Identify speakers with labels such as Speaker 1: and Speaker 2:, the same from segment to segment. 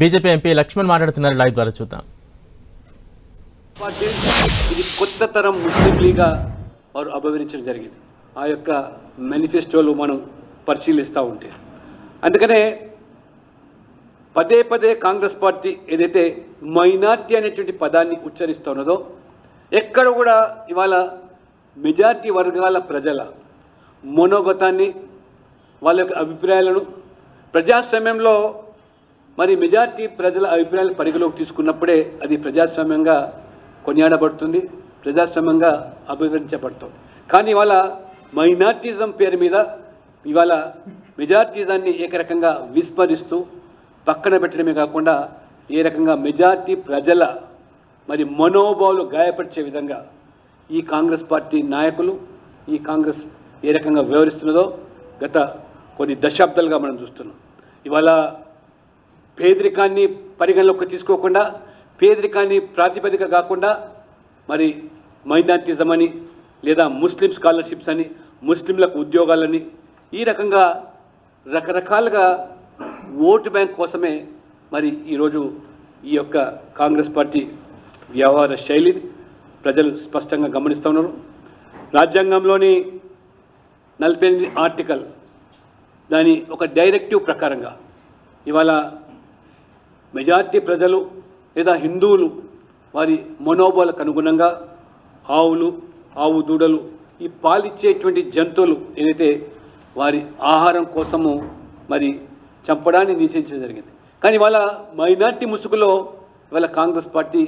Speaker 1: BJP MP Laxman మాట్లాడుతున్నారు live ద్వారా చూద్దాం.
Speaker 2: ఇది కొత్త తరం ముస్లిం లీగ్గా వారు అభివరించడం జరిగింది. ఆ యొక్క మేనిఫెస్టోలు మనం పరిశీలిస్తూ ఉంటే. అందుకనే పదే పదే కాంగ్రెస్ పార్టీ ఏదైతే మైనార్టీ అనేటువంటి పదాన్ని ఉచ్చరిస్తున్నదో ఎక్కడ కూడా ఇవాళ మెజార్టీ వర్గాల ప్రజల మనోగతాన్ని వాళ్ళ యొక్క అభిప్రాయాలను ప్రజాస్వామ్యంలో మరి మెజార్టీ ప్రజల అభిప్రాయాలు పరిగణలోకి తీసుకున్నప్పుడే అది ప్రజాస్వామ్యంగా కొనియాడబడుతుంది ప్రజాస్వామ్యంగా అభివర్ణించబడుతుంది కానీ ఇవాళ మైనార్టిజం పేరు మీద ఇవాళ మెజార్టిజాన్ని ఏకరకంగా విస్మరిస్తూ పక్కన పెట్టడమే కాకుండా ఏ రకంగా మెజార్టీ ప్రజల మరి మనోభావాలు గాయపరిచే విధంగా ఈ కాంగ్రెస్ పార్టీ నాయకులు ఈ కాంగ్రెస్ ఏ రకంగా వ్యవహరిస్తున్నదో గత కొన్ని దశాబ్దాలుగా మనం చూస్తున్నాం. ఇవాళ పేదరికాన్ని పరిగణలోకి తీసుకోకుండా పేదరికాన్ని ప్రాతిపదిక కాకుండా మరి మైనార్టిజం అని లేదా ముస్లిం స్కాలర్షిప్స్ అని ముస్లింలకు ఉద్యోగాలని ఈ రకంగా రకరకాలుగా ఓటు బ్యాంక్ కోసమే మరి ఈరోజు ఈ యొక్క కాంగ్రెస్ పార్టీ వ్యవహార శైలిని ప్రజలు స్పష్టంగా గమనిస్తూ ఉన్నారు. రాజ్యాంగంలోని నలభై ఎనిమిది ఆర్టికల్ దాని ఒక డైరెక్టివ్ ప్రకారంగా ఇవాళ మెజార్టీ ప్రజలు లేదా హిందువులు వారి మనోబలకు అనుగుణంగా ఆవులు ఆవు దూడలు ఈ పాలిచ్చేటువంటి జంతువులు ఏదైతే వారి ఆహారం కోసము మరి చంపడాన్ని నిషేధించడం జరిగింది. కానీ ఇవాళ మైనార్టీ ముసుగులో ఇవాళ కాంగ్రెస్ పార్టీ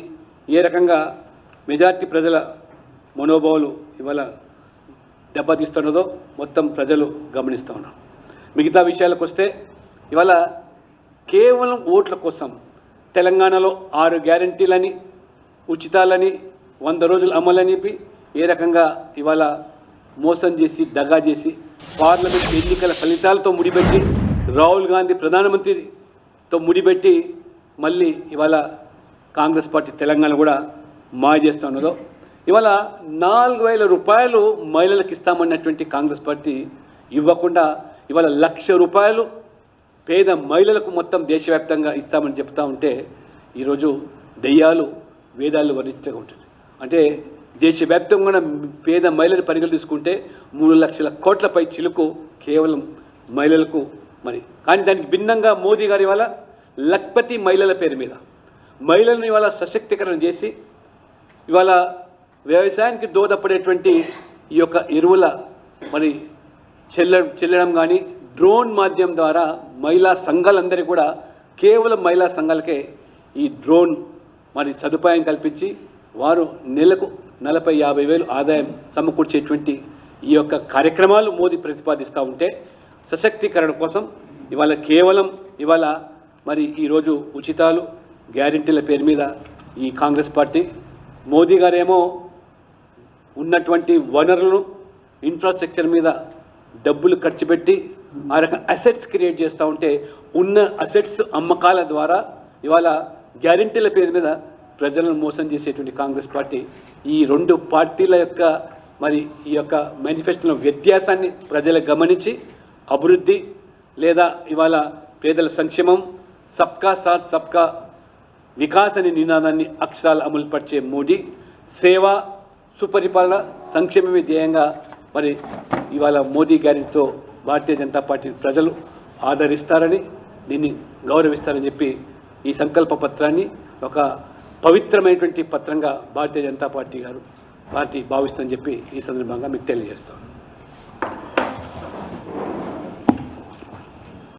Speaker 2: ఏ రకంగా మెజార్టీ ప్రజల మనోభావాలు ఇవాళ దెబ్బతీస్తున్నదో మొత్తం ప్రజలు గమనిస్తూ ఉన్నారు. మిగతా విషయాలకు వస్తే ఇవాళ కేవలం ఓట్ల కోసం తెలంగాణలో ఆరు గ్యారంటీలని ఉచితాలని వంద రోజులు అమలని ఏ రకంగా ఇవాళ మోసం చేసి దగా చేసి పార్లమెంట్ ఎన్నికల ఫలితాలతో ముడిపెట్టి రాహుల్ గాంధీ ప్రధానమంత్రితో ముడిపెట్టి మళ్ళీ ఇవాళ కాంగ్రెస్ పార్టీ తెలంగాణ కూడా మాయ చేస్తూ ఉన్నదో. ఇవాళ నాలుగు వేల రూపాయలు మహిళలకు ఇస్తామన్నటువంటి కాంగ్రెస్ పార్టీ ఇవ్వకుండా ఇవాళ లక్ష రూపాయలు పేద మహిళలకు మొత్తం దేశవ్యాప్తంగా ఇస్తామని చెప్తా ఉంటే ఈరోజు దెయ్యాలు వేదాలు వర్ణించగా ఉంటుంది. అంటే దేశవ్యాప్తంగా పేద మహిళల పరిగణలు తీసుకుంటే మూడు లక్షల కోట్లపై చిలుకు కేవలం మహిళలకు మరి. కానీ దానికి భిన్నంగా మోదీ గారి వల్ల లక్పతి మహిళల పేరు మీద మహిళలను ఇవాళ సశక్తీకరణ చేసి ఇవాళ వ్యవసాయానికి దోదపడేటువంటి ఈ యొక్క ఎరువుల మరి చెల్ల చెల్లడం కానీ డ్రోన్ మాధ్యమం ద్వారా మహిళా సంఘాలందరికీ కూడా కేవలం మహిళా సంఘాలకే ఈ డ్రోన్ మరి సదుపాయం కల్పించి వారు నెలకు నలభై యాభై వేలు ఆదాయం సమకూర్చేటువంటి ఈ యొక్క కార్యక్రమాలు మోదీ ప్రతిపాదిస్తూ ఉంటే సశక్తీకరణ కోసం ఇవాళ కేవలం ఇవాళ మరి ఈరోజు ఉచితాలు గ్యారెంటీల పేరు మీద ఈ కాంగ్రెస్ పార్టీ మోదీ గారేమో ఉన్నటువంటి వనరులను ఇన్ఫ్రాస్ట్రక్చర్ మీద డబ్బులు ఖర్చు పెట్టి ఆ రకం అసెట్స్ క్రియేట్ చేస్తూ ఉంటే ఉన్న అసెట్స్ అమ్మకాల ద్వారా ఇవాళ గ్యారెంటీల పేరు మీద ప్రజలను మోసం చేసేటువంటి కాంగ్రెస్ పార్టీ ఈ రెండు పార్టీల యొక్క మరి ఈ యొక్క మేనిఫెస్టోలో వ్యత్యాసాన్ని ప్రజలు గమనించి అభివృద్ధి లేదా ఇవాళ పేదల సంక్షేమం సబ్కా సాత్ సబ్కా వికాస్ అనే నినాదాన్ని అక్షరాలు అమలుపరిచే మోడీ సేవ సుపరిపాలన సంక్షేమమే ధ్యేయంగా మరి ఇవాళ మోదీ గారితో భారతీయ జనతా పార్టీ ప్రజలు ఆదరిస్తారని దీన్ని గౌరవిస్తారని చెప్పి ఈ సంకల్ప పత్రాన్ని ఒక పవిత్రమైనటువంటి పత్రంగా భారతీయ జనతా పార్టీ గారు పార్టీ భావిస్తుందని చెప్పి ఈ సందర్భంగా మీకు తెలియజేస్తాను.